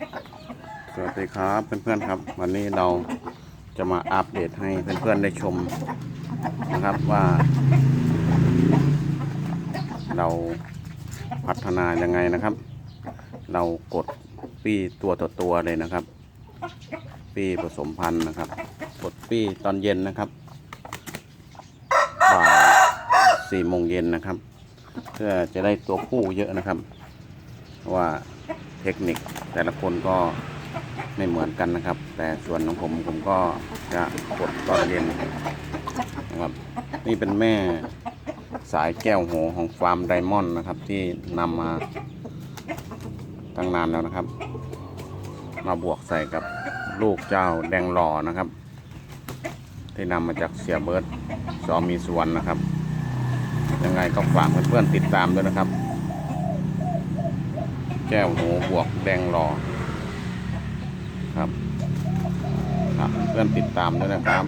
สวัสดีครับเพื่อนๆครับ วันนี้เราจะมาอัปเดตให้เพื่อนๆได้ชมนะครับว่า เราพัฒนายังไงนะครับ เรากดปี้ตัวต่อตัวเลยนะครับ ปี้ผสมพันธุ์นะครับ กดปี้ตอนเย็นนะครับบ่ายสี่โมงเย็นนะครับ เพื่อจะได้ตัวผู้เยอะนะครับว่า เทคนิคแต่ละคนก็ไม่เหมือนกันนะครับ แต่ส่วนของผมผมก็จะกดตอนเย็นนะครับนี่เป็นแม่สายแก้วโหของฟาร์มไดมอนด์นะครับ ที่นำมาตั้งนานแล้วนะครับ มาบวกใส่กับลูกเจ้าแดงหล่อนะครับ ที่นำมาจากเสียเบิร์ดสอมีสวรรณนะครับ ยังไงก็ฝากเพื่อนๆติดตามด้วยนะครับ แก้วหูบวกแดงรอครับครับเพื่อนติดตามด้วยนะครับ